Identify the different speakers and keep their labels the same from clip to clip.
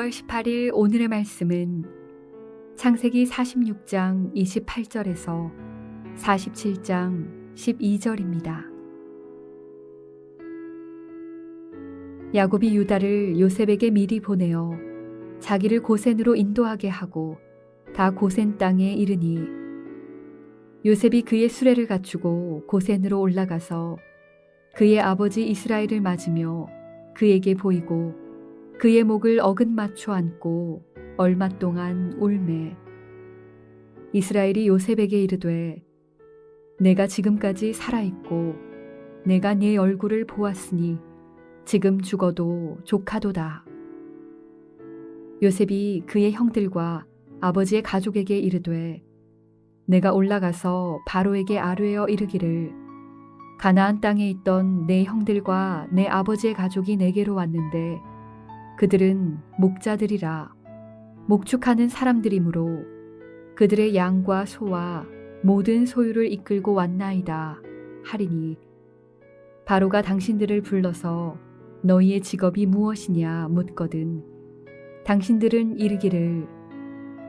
Speaker 1: 9월 18일 오늘의 말씀은 창세기 46장 28절에서 47장 12절입니다. 야곱이 유다를 요셉에게 미리 보내어 자기를 고센으로 인도하게 하고 다 고센 땅에 이르니 요셉이 그의 수레를 갖추고 고센으로 올라가서 그의 아버지 이스라엘을 맞으며 그에게 보이고 그의 목을 어긋 맞춰 안고 얼마 동안 울매 이스라엘이 요셉에게 이르되 내가 지금까지 살아 있고 내가 네 얼굴을 보았으니 지금 죽어도 조카도다. 요셉이 그의 형들과 아버지의 가족에게 이르되 내가 올라가서 바로에게 아뢰어 이르기를 가나안 땅에 있던 내 형들과 내 아버지의 가족이 내게로 왔는데 그들은 목자들이라 목축하는 사람들이므로 그들의 양과 소와 모든 소유를 이끌고 왔나이다 하리니 바로가 당신들을 불러서 너희의 직업이 무엇이냐 묻거든. 당신들은 이르기를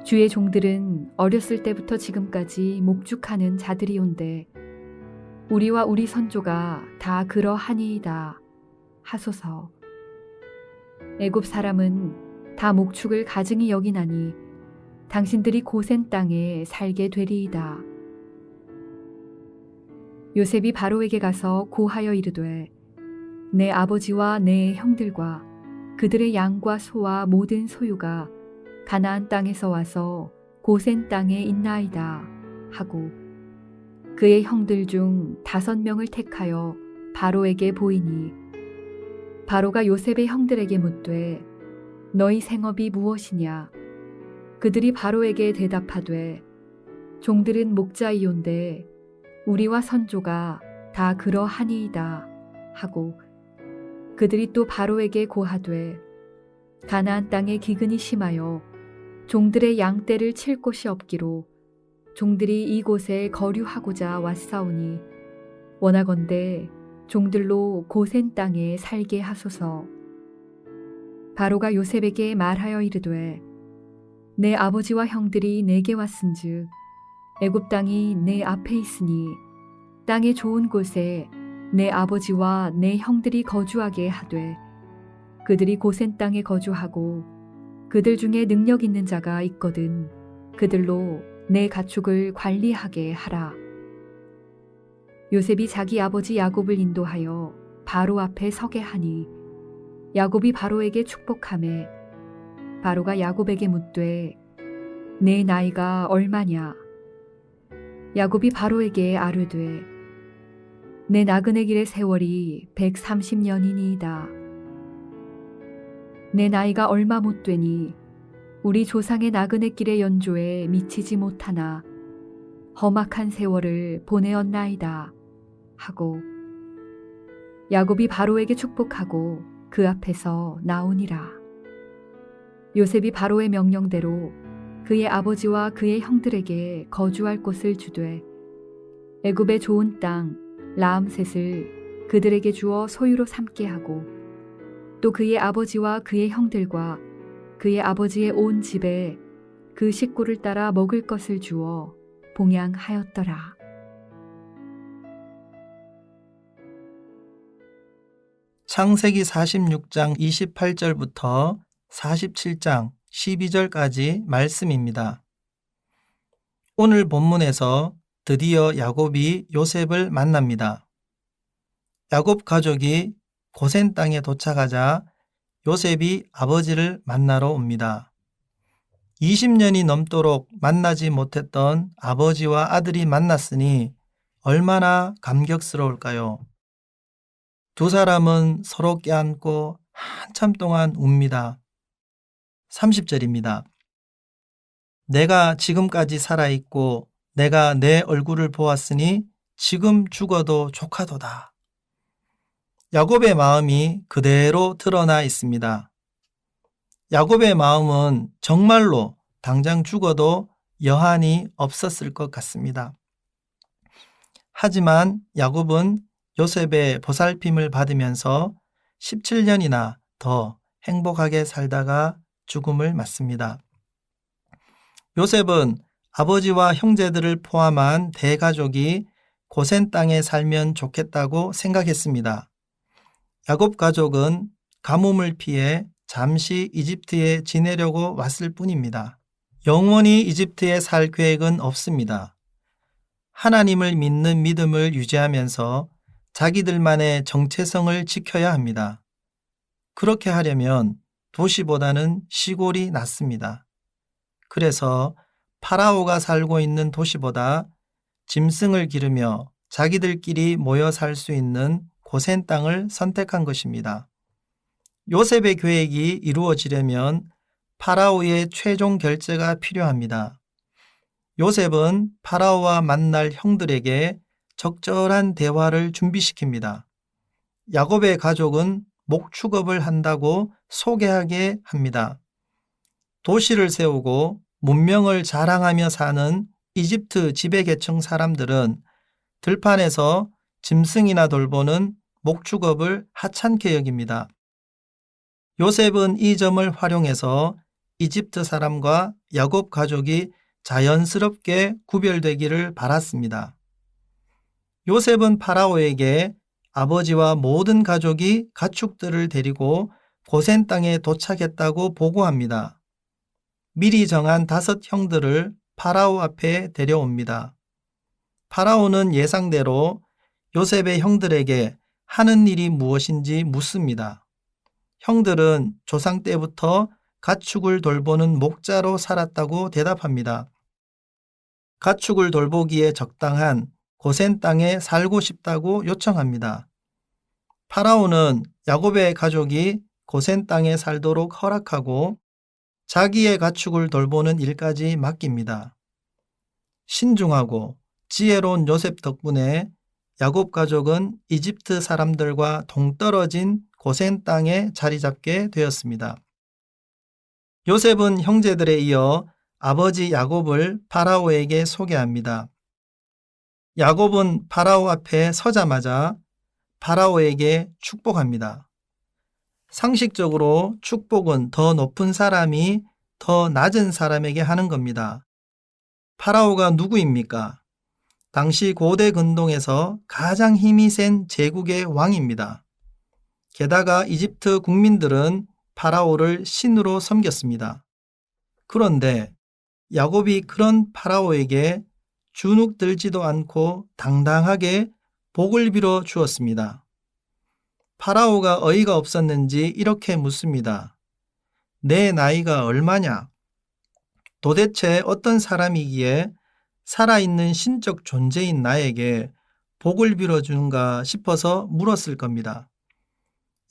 Speaker 1: 주의 종들은 어렸을 때부터 지금까지 목축하는 자들이온데 우리와 우리 선조가 다 그러하니이다 하소서 애굽 사람은 다 목축을 가증히 여기나니 당신들이 고센 땅에 살게 되리이다. 요셉이 바로에게 가서 고하여 이르되 내 아버지와 내 형들과 그들의 양과 소와 모든 소유가 가나안 땅에서 와서 고센 땅에 있나이다 하고 그의 형들 중 다섯 명을 택하여 바로에게 보이니 바로가 요셉의 형들에게 묻되 너희 생업이 무엇이냐? 그들이 바로에게 대답하되 종들은 목자이온데 우리와 선조가 다 그러하니이다. 하고 그들이 또 바로에게 고하되 가나안 땅에 기근이 심하여 종들의 양떼를 칠 곳이 없기로 종들이 이곳에 거류하고자 왔사오니 원하건대 종들로 고센 땅에 살게 하소서 바로가 요셉에게 말하여 이르되 내 아버지와 형들이 내게 왔은즉 애굽 땅이 내 앞에 있으니 땅의 좋은 곳에 내 아버지와 내 형들이 거주하게 하되 그들이 고센 땅에 거주하고 그들 중에 능력 있는 자가 있거든 그들로 내 가축을 관리하게 하라. 요셉이 자기 아버지 야곱을 인도하여 바로 앞에 서게 하니 야곱이 바로에게 축복함에 바로가 야곱에게 묻되 내 나이가 얼마냐? 야곱이 바로에게 아뢰되 내 나그네 길의 세월이 130년이니이다. 내 나이가 얼마 못 되니 우리 조상의 나그네 길의 연조에 미치지 못하나 험악한 세월을 보내었나이다 하고 야곱이 바로에게 축복하고 그 앞에서 나오니라 요셉이 바로의 명령대로 그의 아버지와 그의 형들에게 거주할 곳을 주되 애굽의 좋은 땅 라암셋을 그들에게 주어 소유로 삼게 하고 또 그의 아버지와 그의 형들과 그의 아버지의 온 집에 그 식구를 따라 먹을 것을 주어 봉양하였더라.
Speaker 2: 창세기 46장 28절부터 47장 12절까지 말씀입니다. 오늘 본문에서 드디어 야곱이 요셉을 만납니다. 야곱 가족이 고센 땅에 도착하자 요셉이 아버지를 만나러 옵니다. 20년이 넘도록 만나지 못했던 아버지와 아들이 만났으니 얼마나 감격스러울까요? 두 사람은 서로 껴안고 한참 동안 웁니다. 30절입니다. 내가 지금까지 살아있고 내가 내 얼굴을 보았으니 지금 죽어도 조카도다. 야곱의 마음이 그대로 드러나 있습니다. 야곱의 마음은 정말로 당장 죽어도 여한이 없었을 것 같습니다. 하지만 야곱은 요셉의 보살핌을 받으면서 17년이나 더 행복하게 살다가 죽음을 맞습니다. 요셉은 아버지와 형제들을 포함한 대가족이 고센 땅에 살면 좋겠다고 생각했습니다. 야곱 가족은 가뭄을 피해 잠시 이집트에 지내려고 왔을 뿐입니다. 영원히 이집트에 살 계획은 없습니다. 하나님을 믿는 믿음을 유지하면서 자기들만의 정체성을 지켜야 합니다. 그렇게 하려면 도시보다는 시골이 낫습니다. 그래서 파라오가 살고 있는 도시보다 짐승을 기르며 자기들끼리 모여 살 수 있는 고센 땅을 선택한 것입니다. 요셉의 계획이 이루어지려면 파라오의 최종 결제가 필요합니다. 요셉은 파라오와 만날 형들에게 적절한 대화를 준비시킵니다. 야곱의 가족은 목축업을 한다고 소개하게 합니다. 도시를 세우고 문명을 자랑하며 사는 이집트 지배계층 사람들은 들판에서 짐승이나 돌보는 목축업을 하찮게 여깁니다. 요셉은 이 점을 활용해서 이집트 사람과 야곱 가족이 자연스럽게 구별되기를 바랐습니다. 요셉은 파라오에게 아버지와 모든 가족이 가축들을 데리고 고센 땅에 도착했다고 보고합니다. 미리 정한 다섯 형들을 파라오 앞에 데려옵니다. 파라오는 예상대로 요셉의 형들에게 하는 일이 무엇인지 묻습니다. 형들은 조상 때부터 가축을 돌보는 목자로 살았다고 대답합니다. 가축을 돌보기에 적당한 고센 땅에 살고 싶다고 요청합니다. 파라오는 야곱의 가족이 고센 땅에 살도록 허락하고 자기의 가축을 돌보는 일까지 맡깁니다. 신중하고 지혜로운 요셉 덕분에 야곱 가족은 이집트 사람들과 동떨어진 고센 땅에 자리 잡게 되었습니다. 요셉은 형제들에 이어 아버지 야곱을 파라오에게 소개합니다. 야곱은 파라오 앞에 서자마자 파라오에게 축복합니다. 상식적으로 축복은 더 높은 사람이 더 낮은 사람에게 하는 겁니다. 파라오가 누구입니까? 당시 고대 근동에서 가장 힘이 센 제국의 왕입니다. 게다가 이집트 국민들은 파라오를 신으로 섬겼습니다. 그런데 야곱이 그런 파라오에게 주눅 들지도 않고 당당하게 복을 빌어 주었습니다. 파라오가 어이가 없었는지 이렇게 묻습니다. 내 나이가 얼마냐? 도대체 어떤 사람이기에 살아있는 신적 존재인 나에게 복을 빌어주는가 싶어서 물었을 겁니다.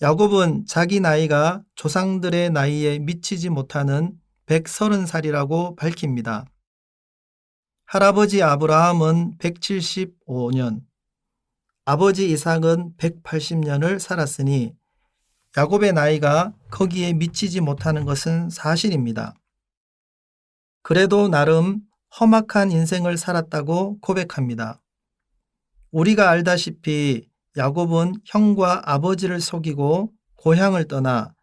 Speaker 2: 야곱은 자기 나이가 조상들의 나이에 미치지 못하는 130살이라고 밝힙니다. 할아버지 아브라함은 175년, 아버지 이삭은 180년을 살았으니 야곱의 나이가 거기에 미치지 못하는 것은 사실입니다. 그래도 나름 험악한 인생을 살았다고 고백합니다. 우리가 알다시피 야곱은 형과 아버지를 속이고 고향을 떠나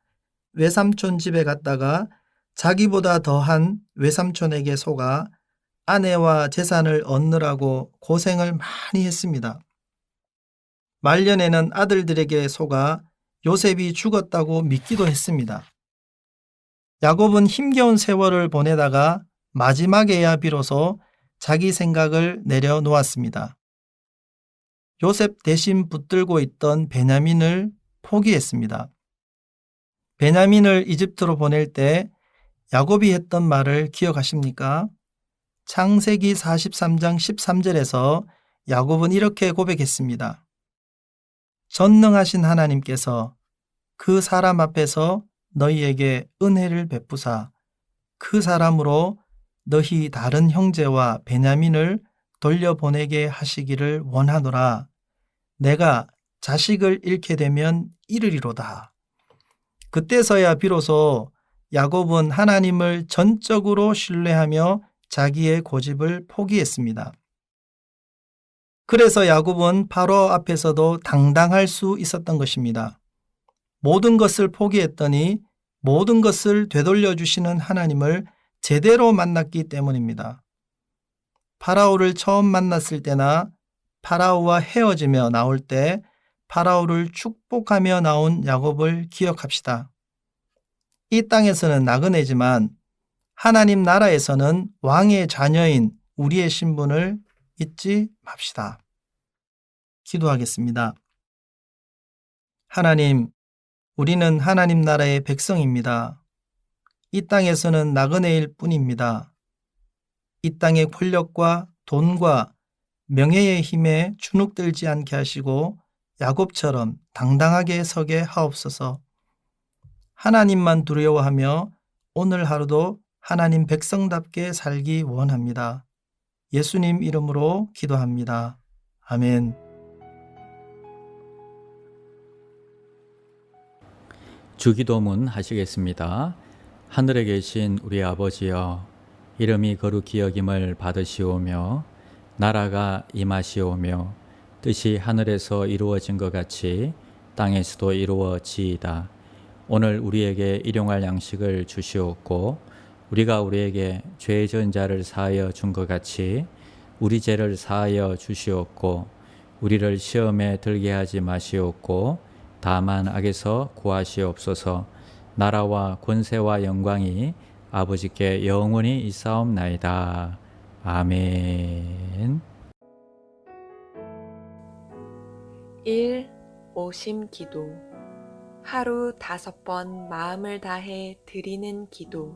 Speaker 2: 외삼촌 집에 갔다가 자기보다 더한 외삼촌에게 속아 아내와 재산을 얻느라고 고생을 많이 했습니다. 말년에는 아들들에게 속아 요셉이 죽었다고 믿기도 했습니다. 야곱은 힘겨운 세월을 보내다가 마지막에야 비로소 자기 생각을 내려놓았습니다. 요셉 대신 붙들고 있던 베냐민을 포기했습니다. 베냐민을 이집트로 보낼 때 야곱이 했던 말을 기억하십니까? 창세기 43장 13절에서 야곱은 이렇게 고백했습니다. 전능하신 하나님께서 그 사람 앞에서 너희에게 은혜를 베푸사 그 사람으로 너희 다른 형제와 베냐민을 돌려보내게 하시기를 원하노라. 내가 자식을 잃게 되면 이르리로다. 그때서야 비로소 야곱은 하나님을 전적으로 신뢰하며 자기의 고집을 포기했습니다. 그래서 야곱은 바로 앞에서도 당당할 수 있었던 것입니다. 모든 것을 포기했더니 모든 것을 되돌려 주시는 하나님을 제대로 만났기 때문입니다. 파라오를 처음 만났을 때나 파라오와 헤어지며 나올 때 파라오를 축복하며 나온 야곱을 기억합시다. 이 땅에서는 나그네지만 하나님 나라에서는 왕의 자녀인 우리의 신분을 잊지 맙시다. 기도하겠습니다. 하나님, 우리는 하나님 나라의 백성입니다. 이 땅에서는 나그네일 뿐입니다. 이 땅의 권력과 돈과 명예의 힘에 주눅들지 않게 하시고 야곱처럼 당당하게 서게 하옵소서. 하나님만 두려워하며 오늘 하루도 하나님 백성답게 살기 원합니다. 예수님 이름으로 기도합니다. 아멘.
Speaker 3: 주기도문 하시겠습니다. 하늘에 계신 우리 아버지여 이름이 거룩히 여김을 받으시오며 나라가 임하시오며 뜻이 하늘에서 이루어진 것 같이 땅에서도 이루어지이다. 오늘 우리에게 일용할 양식을 주시옵고 우리가 우리에게 죄 지은 자를 사하여 준 것 같이 우리 죄를 사하여 주시옵고 우리를 시험에 들게 하지 마시옵고 다만 악에서 구하시옵소서 나라와 권세와 영광이 아버지께 영원히 있사옵나이다. 아멘.
Speaker 4: 1. 오심 기도 하루 다섯 번 마음을 다해 드리는 기도